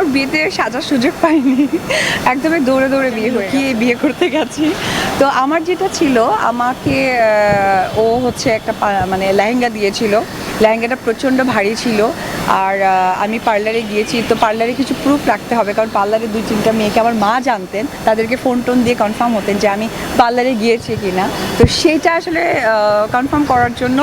আমার বিয়েতে সাজার সুযোগ পাইনি। একদমই দৌড়ে দৌড়ে বিয়ে গিয়ে বিয়ে করতে গেছি। তো আমার যেটা ছিল, আমাকে ও হচ্ছে একটা মানে লেহেঙ্গা দিয়েছিল। লেহেঙ্গাটা প্রচণ্ড ভারী ছিল। আর আমি পার্লারে গিয়েছি। তো পার্লারে কিছু প্রুফ রাখতে হবে। কারণ পার্লারে দুই, তিনটা মেয়েকে আমার মা জানতেন। তাদেরকে ফোন টোন দিয়ে কনফার্ম হতেন যে আমি পার্লারে গিয়েছি কিনা। তো সেইটা আসলে কনফার্ম করার জন্য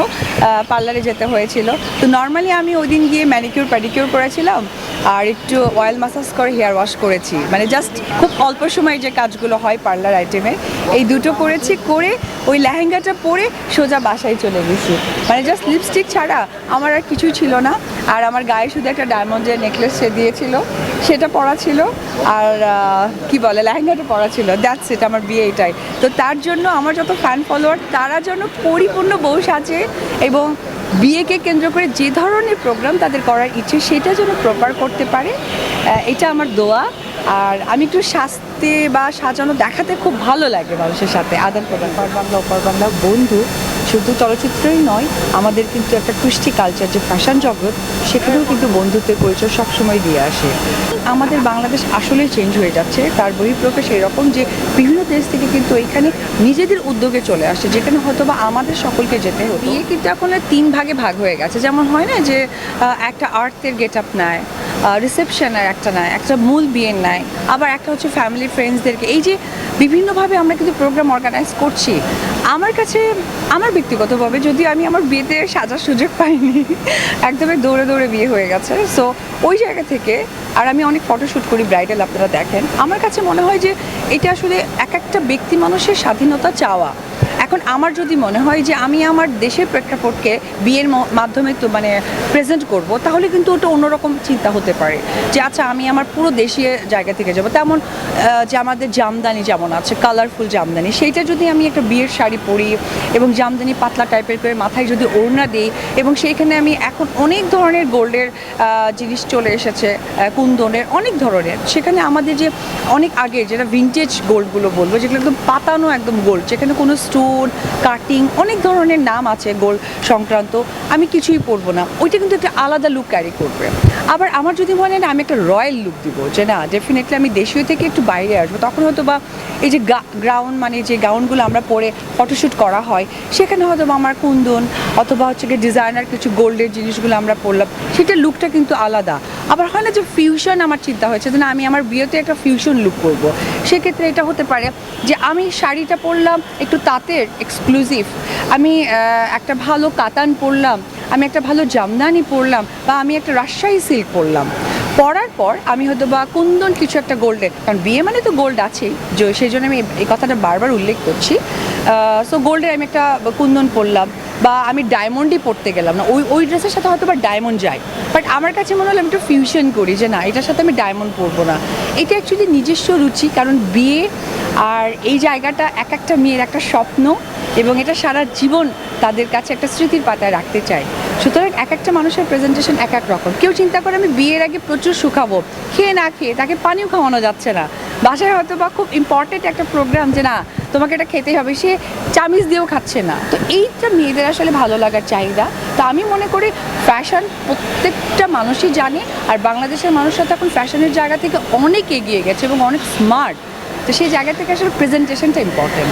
পার্লারে যেতে হয়েছিল। তো নর্মালি আমি ওই দিন গিয়ে ম্যানিকিউর প্যাডিকিউর করেছিলাম আর একটু অয়েল মাসাজ করে হেয়ার ওয়াশ করেছি। মানে জাস্ট খুব অল্প সময় যে কাজগুলো হয় পার্লার আইটেমে এই দুটো করেছি, করে ওই লেহেঙ্গাটা পরে সোজা বাসায় চলে গেছি। মানে জাস্ট লিপস্টিক ছাড়া আমার আর কিছুই ছিল না। আর আমার গায়ে শুধু একটা ডায়মন্ডের নেকলেস সে দিয়েছিল, সেটা পরা ছিল। আর কি বলে, লেহেঙ্গাটা পরা ছিল। দ্যাটস ইট আমার বিয়ে এটাই। তো তার জন্য আমার যত ফ্যান ফলোয়ার তারা যেন পরিপূর্ণ বউ সাজে এবং বিয়েকে কেন্দ্র করে যে ধরনের প্রোগ্রাম তাদের করার ইচ্ছে, সেটা যেন প্রপার করতে পারে এটা আমার দোয়া। আর আমি একটু সাজতে বা সাজানো দেখাতে খুব ভালো লাগে মানুষের সাথে। আদান প্রদান পর বাংলা বন্ধু। শুধু চলচ্চিত্রই নয়, আমাদের কিন্তু একটা কৃষ্টি কালচার যে ফ্যাশন জগৎ, সেখানেও কিন্তু বন্ধুত্বের পরিচয় সবসময় দিয়ে আসে। আমাদের বাংলাদেশ আসলেই চেঞ্জ হয়ে যাচ্ছে। তার বহিঃপ্রকাশ এরকম যে বিভিন্ন দেশ থেকে কিন্তু এখানে নিজেদের উদ্যোগে চলে আসে, যেখানে হয়তো বা আমাদের সকলকে যেতে হতো। বিয়ে কিন্তু এখন তিন ভাগে ভাগ হয়ে গেছে। যেমন হয় না যে একটা আর্থের গেট আপ নেয় রিসেপশনের একটা নেয়, একটা মূল বিয়ের নেয়, আবার একটা হচ্ছে ফ্যামিলি ফ্রেন্ডসদেরকে এই যে, বিভিন্নভাবে আমরা কিন্তু প্রোগ্রাম অর্গানাইজ করছি। আমার কাছে, আমার ব্যক্তিগতভাবে যদি আমি আমার বিয়েতে সাজার সুযোগ পাইনি, একদমই দৌড়ে দৌড়ে বিয়ে হয়ে গেছে। সো ওই জায়গা থেকে, আর আমি অনেক ফটোশ্যুট করি ব্রাইডাল আপনারা দেখেন। আমার কাছে মনে হয় যে, এটা আসলে এক একটা ব্যক্তি মানুষের স্বাধীনতা চাওয়া। এখন আমার যদি মনে হয় যে, আমি আমার দেশের প্রেক্ষাপটকে বিয়ের মাধ্যমে তো মানে প্রেজেন্ট করব, তাহলে কিন্তু ওটা অন্যরকম চিন্তা হতে পারে। যে আচ্ছা আমি আমার পুরো দেশীয় জায়গা থেকে যাব। তেমন যে, আমাদের জামদানি যেমন আছে কালারফুল জামদানি, সেইটা যদি আমি একটা বিয়ের শাড়ি পরি এবং জামদানি পাতলা টাইপের করে মাথায় যদি ওড়না দিই এবং সেইখানে আমি এখন অনেক ধরনের গোল্ডের জিনিস চলে এসেছে কুন্দনের অনেক ধরনের। সেখানে আমাদের যে অনেক আগে যেটা ভিনটেজ গোল্ডগুলো বলব, যেগুলো একদম পাতানো একদম গোল্ড, যেখানে কোনো স্টোন কাটিং অনেক ধরনের নাম আছে গোল্ড সংক্রান্ত, আমি কিছুই পরবো না। ওইটা কিন্তু একটা আলাদা লুক ক্যারি করবে। আবার আমার যদি মনে হয় আমি একটা রয়্যাল লুক দিব, যে না ডেফিনেটলি আমি দেশীয় থেকে একটু বাইরে আসব, তখন হয়তো বা এই যে গ্রাউন্ড মানে যে গাউনগুলো আমরা পরে ফটোশ্যুট করা হয়, সেখানে হয়তো আমার কুন্দন অথবা হচ্ছে গিয়ে ডিজাইনার কিছু গোল্ডের জিনিসগুলো আমরা পরলাম, সেটা লুকটা কিন্তু আলাদা। আবার হয় না যে ফিউশন আমার চিন্তা হয়েছে যে আমি আমার বিয়েতে একটা ফিউশন লুক করব। সেক্ষেত্রে এটা হতে পারে যে আমি শাড়িটা পরলাম একটু তাঁতের এক্সক্লুসিভ আমি একটা ভালো কাতান পরলাম, আমি একটা ভালো জামদানি পরলাম বা আমি একটা রাজশাহী সিল্ক পরলাম। পরার পর আমি হয়তো বা কুন্দন কিছু একটা গোল্ডের কারণ বিয়ে মানে তো গোল্ড আছেই। যে, সেই জন্য আমি এই কথাটা বারবার উল্লেখ করছি। সো গোল্ডের আমি একটা কুন্দন পরলাম, বা আমি ডায়মন্ডই পরতে গেলাম না। ওই ওই ড্রেসের সাথে হয়তো বা ডায়মন্ড যায়। বাট আমার কাছে মনে হলো আমি একটু ফিউশন করি, যে না, এটার সাথে আমি ডায়মন্ড পরবো না। এটা অ্যাকচুয়ালি নিজস্ব রুচি, কারণ বিয়ে আর এই জায়গাটা এক একটা মেয়ের একটা স্বপ্ন। এবং এটা সারা জীবন তাদের কাছে একটা স্মৃতির পাতায় রাখতে চাই সুতরাং এক একটা মানুষের প্রেজেন্টেশন এক এক রকম। কেউ চিন্তা করে, আমি বিয়ের আগে প্রচুর শুকাবো, খেয়ে না খেয়ে তাকে পানিও খাওয়ানো যাচ্ছে না। বাসায় হয়তো বা খুব ইম্পর্টেন্ট একটা প্রোগ্রাম যে, না, তোমাকে এটা খেতেই হবে। সে চামিজ দিয়েও খাচ্ছে না। তো এইটা মেয়েদের আসলে ভালো লাগার চাহিদা। তো আমি মনে করি ফ্যাশন প্রত্যেকটা মানুষই জানে, আর বাংলাদেশের মানুষরা তো এখন ফ্যাশনের জায়গা থেকে অনেক এগিয়ে গেছে এবং অনেক স্মার্ট তো সেই জায়গা থেকে আসলে প্রেজেন্টেশনটা ইম্পর্টেন্ট